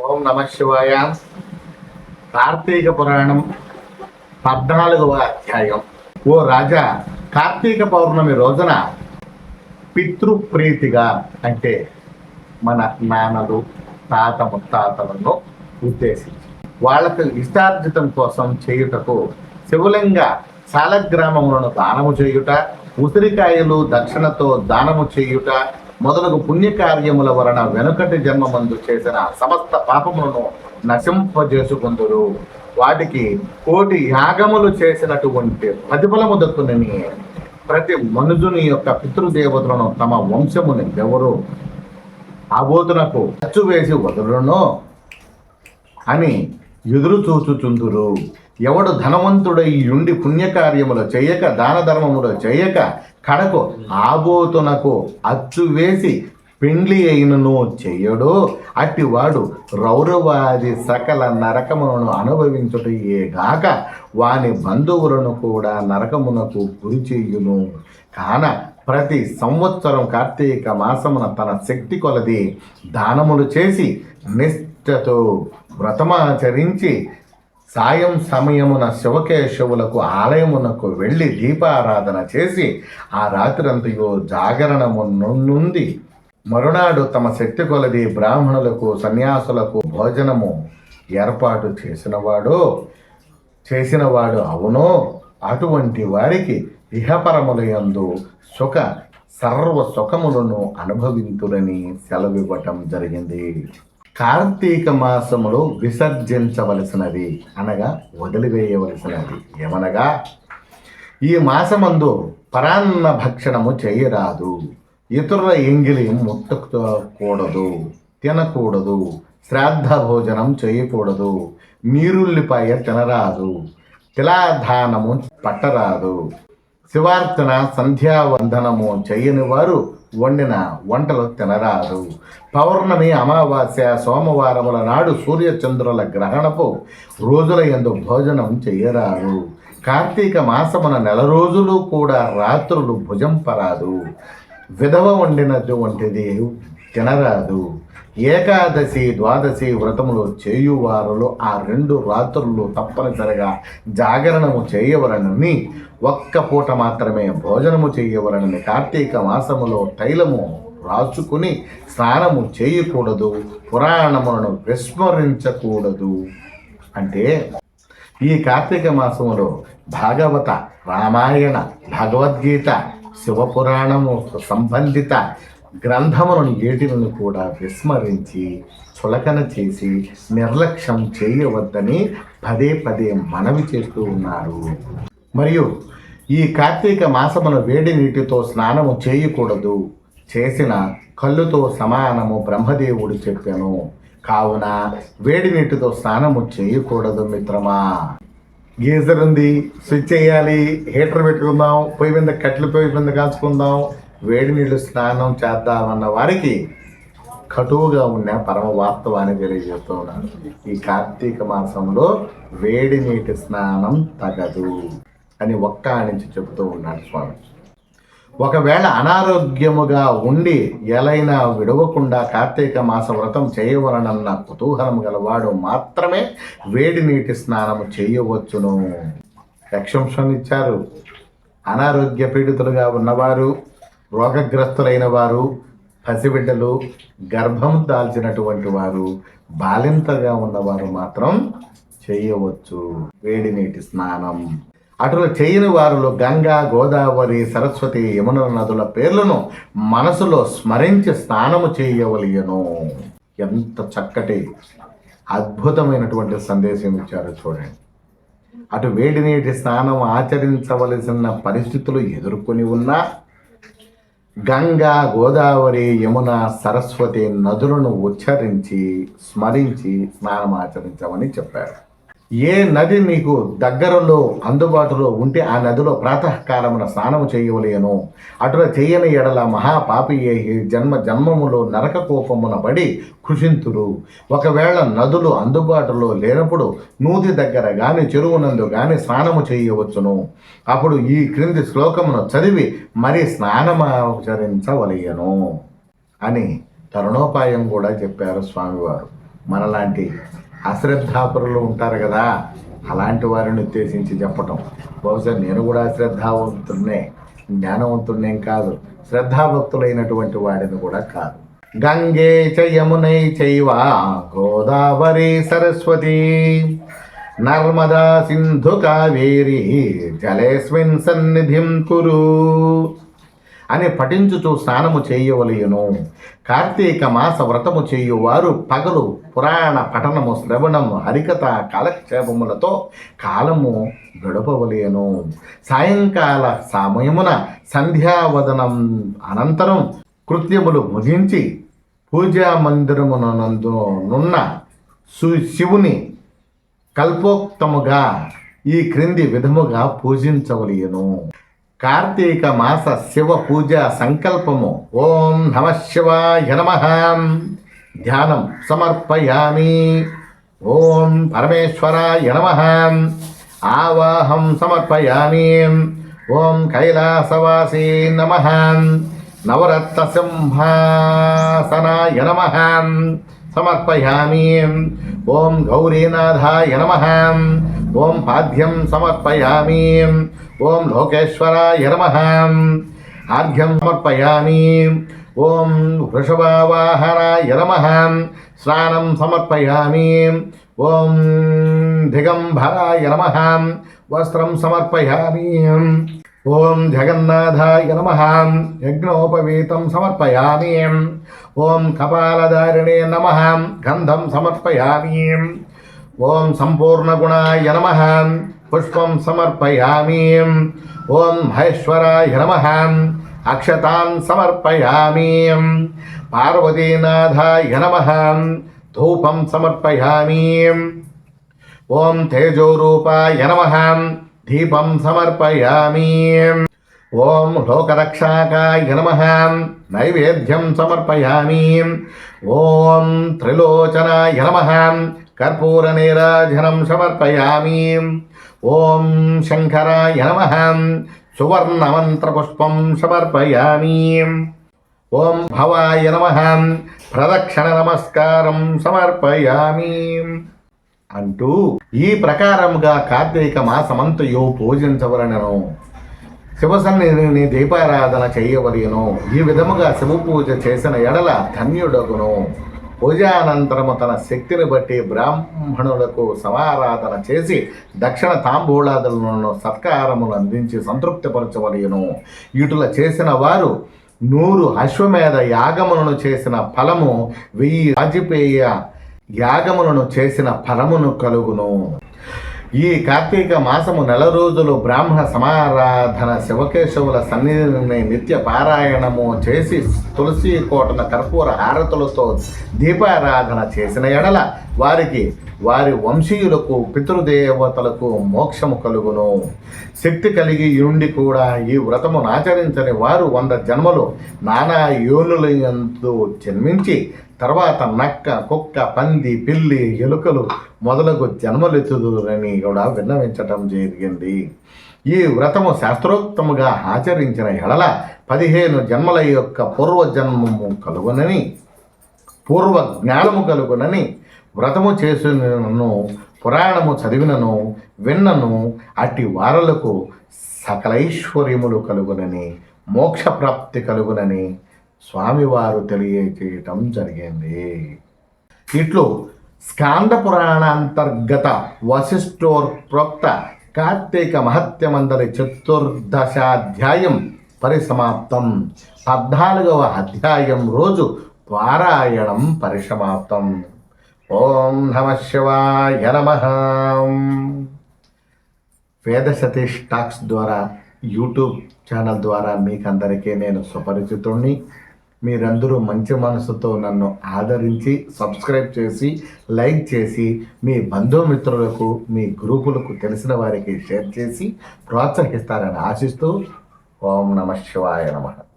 ఓం నమ శివాయ. కార్తీక పురాణం పద్నాలుగవ అధ్యాయం. ఓ రాజా కార్తీక పౌర్ణమి రోజున పితృప్రీతిగా అంటే మన నాన్నలు తాత ముత్తాతలను ఉద్దేశించి వాళ్ళకు ఇష్టార్జితం కోసం చేయుటకు శివలింగ సాలగ్రామములను దానము చేయుట ఉసిరికాయలు దక్షిణతో దానము చేయుట మొదలగు పుణ్యకార్యముల వలన వెనుకటి జన్మమందు చేసిన సమస్త పాపములను నశింపజేసుకుందురు. వాటికి కోటి యాగములు చేసినటువంటి ప్రతిఫలము దక్కునని ప్రతి మనుజుని యొక్క పితృదేవతలను తమ వంశముని ఎవరు ఆబోతునకు ఖర్చు వేసి వదులునో అని ఎదురు చూచుచుందురు. ఎవడు ధనవంతుడై ఉండి పుణ్యకార్యములు చేయక దాన ధర్మములు చేయక కడకు ఆబోతునకు అచ్చు వేసి పెండ్లి అయినను చెయ్యడు అట్టివాడు రౌరవాది సకల నరకములను అనుభవించుటయే గాక వాని బంధువులను కూడా నరకమునకు గురి చెయ్యును కాన ప్రతి సంవత్సరం కార్తీక మాసమున తన శక్తి కొలది దానములు చేసి నిష్ఠతో వ్రతమాచరించి సాయం సమయమున శివకేశవులకు ఆలయమునకు వెళ్ళి దీపారాధన చేసి ఆ రాత్రంతయో జాగరణము నుండి మరునాడు తమ శక్తి కొలది బ్రాహ్మణులకు సన్యాసులకు భోజనము ఏర్పాటు చేసినవాడు చేసినవాడు అవునో అటువంటి వారికి ఇహపరముల యందు సుఖ సర్వ సుఖములను అనుభవింతులని సెలవివ్వటం జరిగింది. కార్తీక మాసములో విసర్జించవలసినది అనగా వదిలివేయవలసినది. ఏమనగా ఈ మాసమందు పరాన్న భక్షణము చేయరాదు. ఇతరుల ఎంగిలి ముట్టకూడదు తినకూడదు శ్రాద్ధ భోజనం చేయకూడదు నీరుల్లిపాయ తినరాదు తిలాధానము పట్టరాదు. శివార్చన సంధ్యావందనము చేయని వారు వండిన వంటలు తినరాదు. పౌర్ణమి అమావాస్య సోమవారముల నాడు సూర్యచంద్రుల గ్రహణపు రోజుల ఎందు భోజనం చేయరాదు. కార్తీక మాసమున నెల రోజులు కూడా రాత్రులు భుజంపరాదు. విధవ వండినటువంటిది తినరాదు. ఏకాదశి ద్వాదశి వ్రతములు చేయువారులు ఆ రెండు రాత్రులు తప్పనిసరిగా జాగరణము చేయవలనని ఒక్క పూట మాత్రమే భోజనము చేయవలనని కార్తీక మాసములో తైలము రాచుకుని స్నానము చేయకూడదు పురాణములను విస్మరించకూడదు. అంటే ఈ కార్తీక మాసములో భాగవత రామాయణ భగవద్గీత శివపురాణము సంబంధిత గ్రంథములను ఏటిలను కూడా విస్మరించి చులకన చేసి నిర్లక్ష్యం చేయవద్దని పదే పదే మనవి చేస్తూ ఉన్నారు. మరియు ఈ కార్తీక మాసమున వేడి నీటితో స్నానము చేయకూడదు. చేసిన కళ్ళుతో సమానము బ్రహ్మదేవుడు చెప్పాను. కావున వేడి నీటితో స్నానము చేయకూడదు మిత్రమా. గీజర్ ఉంది స్విచ్ చేయాలి హీటర్ పెట్టుకుందాం పొయ్యి మీద కట్టెల పొయ్యి మీద కాల్చుకుందాం వేడి నీళ్ళు స్నానం చేద్దామన్న వారికి కటువుగా ఉన్న పరమ వాస్తవాన్ని తెలియజేస్తూ ఉన్నాను ఈ కార్తీక మాసంలో వేడి నీటి స్నానం తగదు అని ఒక్క నుంచి చెబుతూ ఉన్నాడు స్వామి. ఒకవేళ అనారోగ్యముగా ఉండి ఎలైనా విడవకుండా కార్తీక మాస వ్రతం చేయవలనన్న కుతూహలం గలవాడు మాత్రమే వేడి నీటి స్నానం చేయవచ్చును. ఎక్షంశం ఇచ్చారు. అనారోగ్య పీడితులుగా ఉన్నవారు రోగగ్రస్తులైన వారు పసిబిడ్డలు గర్భం దాల్చినటువంటి వారు బాలింతగా ఉన్నవారు మాత్రం చేయవచ్చు. వేడి నీటి స్నానం. అటులు చేయని వారిలో గంగా గోదావరి సరస్వతి యమున నదుల పేర్లను మనసులో స్మరించి స్నానము చేయవలయను. ఎంత చక్కటి అద్భుతమైనటువంటి సందేశం ఇచ్చారు చూడండి. అటు వేడి నీటి స్నానం ఆచరించవలసిన పరిస్థితులు ఎదుర్కొని ఉన్నా గంగా గోదావరి యమున సరస్వతి నదులను ఉచ్చరించి స్మరించి స్నానం ఆచరించమని చెప్పారు. ఏ నది మీకు దగ్గరలో అందుబాటులో ఉంటే ఆ నదిలో ప్రాతకాలమున స్నానము చేయవలేను. అటుల చేయని ఎడల మహాపాపి అయి జన్మ జన్మములో నరక కోపమున పడి కృషింతురు ఒకవేళ నదులు అందుబాటులో లేనప్పుడు నూతి దగ్గర గాని చెరువునందు గాని స్నానము చేయవచ్చును. అప్పుడు ఈ క్రింది శ్లోకమును చదివి మరి స్నానమాచరించవలయను అని తరుణోపాయం కూడా చెప్పారు స్వామివారు. మనలాంటి అశ్రద్ధాపరులు ఉంటారు కదా అలాంటి వారిని ఉద్దేశించి చెప్పటం. బహుశా నేను కూడా శ్రద్ధావంతుడినే జ్ఞానవంతుడినేం కాదు శ్రద్ధాభక్తులైనటువంటి వాడిని కూడా కాదు. గంగే చ యమునై చైవ గోదావరి సరస్వతి నర్మదా సింధు కావేరి జలేస్మిన్ సన్నిధిం కురు. అని పఠించుచు స్నానము చేయవలయును కార్తీక మాస వ్రతము చేయువారు పగలు పురాణ పఠనము శ్రవణము హరికథ కాలక్షేపములతో కాలము గడపవలయను సాయంకాల సమయమున సంధ్యావదనం అనంతరం కృత్యములు ముగించి పూజా మందిరమునందునున్న సు- శివుని కల్పోక్తముగా ఈ క్రింది విధముగా పూజించవలయను కార్తీక మాస శివ పూజ సంకల్పము. ఓం నమ శివాయ నమ. ధ్యానం సమర్పయామి. ఓం పరమేశ్వరాయ నమ. ఆవాహం సమర్పయామి. ఓం కైలాసవాసీ నమ. నవరత్న సింహాసనాయ నమ. సమర్పయామి. ఓం గౌరీనాథాయ నమ. ఓం పాద్యం సమర్పయామి. ఓం లోకేశ్వరాయ నమ. ఆర్ఘ్యం సమర్పయామి. ఓం వృషభావాహనాయ నమ. స్నానం సమర్పయామి. ఓం దిగంబరాయ నమ. వస్త్రం సమర్పయామి. ఓం జగన్నాథాయ నమ. యజ్ఞోపవీతం సమర్పయామి. ఓం కపాలధారిణే నమ. గంధం సమర్పయామి. ఓం సంపూర్ణగుణాయ నమ. పుష్పం సమర్పయామి ఓం మహేశ్వరాయ నమ అక్షతాన్ సమర్పయామి పార్వతీనాథాయ నమ ధూపం సమర్పయామి ఓం తేజోరూపాయ నమ దీపం సమర్పయామి ఓం లోకరక్షాకాయ నమ నైవేద్యం సమర్పయామి ఓం త్రిలోచనాయ నమ కర్పూరనీరాజనం సమర్పయామి. ఓం శంకరాయ నమ. సువర్ణమంత్రపుష్పం సమర్పయామి. ఓం భవాయ నమ. ప్రదక్షిణ నమస్కారం సమర్పయామి. అంటూ ఈ ప్రకారముగా కార్తీక మాసమంతయు పూజించవలనను. శివసన్నిధిని దీపారాధన చేయవలెను. ఈ విధముగా శివ పూజ చేసిన ఎడల ధన్యుడగును. పూజానంతరము తన శక్తిని బట్టి బ్రాహ్మణులకు సమారాధన చేసి దక్షిణ తాంబూలాదులను సత్కారములు అందించి సంతృప్తిపరచవలయను ఇటుల చేసిన వారు నూరు అశ్వమేధ యాగములను చేసిన ఫలము వెయ్యి రాజపేయ యాగములను చేసిన ఫలమును కలుగును. ఈ కార్తీక మాసము నెల రోజులు బ్రాహ్మణ సమారాధన శివకేశవుల సన్నిధిని నిత్య పారాయణము చేసి తులసి కోటన కర్పూర హారతులతో దీపారాధన చేసిన ఎడల వారికి వారి వంశీయులకు పితృదేవతలకు మోక్షము కలుగును. శక్తి కలిగి ఉండి కూడా ఈ వ్రతమును ఆచరించని వారు వంద జన్మలు నానా యోనులందు జన్మించి తర్వాత నక్క కుక్క పంది పిల్లి ఎలుకలు మొదలగు జన్మలెత్తుదురని కూడా విన్నవించటం జరిగింది. ఈ వ్రతము శాస్త్రోక్తముగా ఆచరించిన ఎడల పదిహేను జన్మల యొక్క పూర్వజన్మము కలుగునని పూర్వ జ్ఞానము కలుగునని వ్రతము చేసినను పురాణము చదివినను విన్నను అట్టి వారలకు సకలైశ్వర్యములు కలుగునని మోక్షప్రాప్తి కలుగునని స్వామివారు తెలియచేయటం జరిగింది. ఇట్లు స్కాంద పురాణ అంతర్గత వశిష్ఠోర్ప్రోక్త కార్తీక మహత్యమందరి చతుర్దశాధ్యాయం పరిసమాప్తం. పద్నాలుగవ అధ్యాయం రోజు పారాయణం పరిసమాప్తం. ఓం నమ శివాయ నమ. వేద సతీష్ టాక్స్ ద్వారా యూట్యూబ్ ఛానల్ ద్వారా మీకందరికీ నేను సుపరిచితుణ్ణి మీరందరూ మంచి మనసుతో నన్ను ఆదరించి సబ్స్క్రైబ్ చేసి లైక్ చేసి మీ బంధుమిత్రులకు మీ గ్రూపులకు తెలిసిన వారికి షేర్ చేసి ప్రోత్సహిస్తారని ఆశిస్తూ ఓం నమ శివాయ నమః.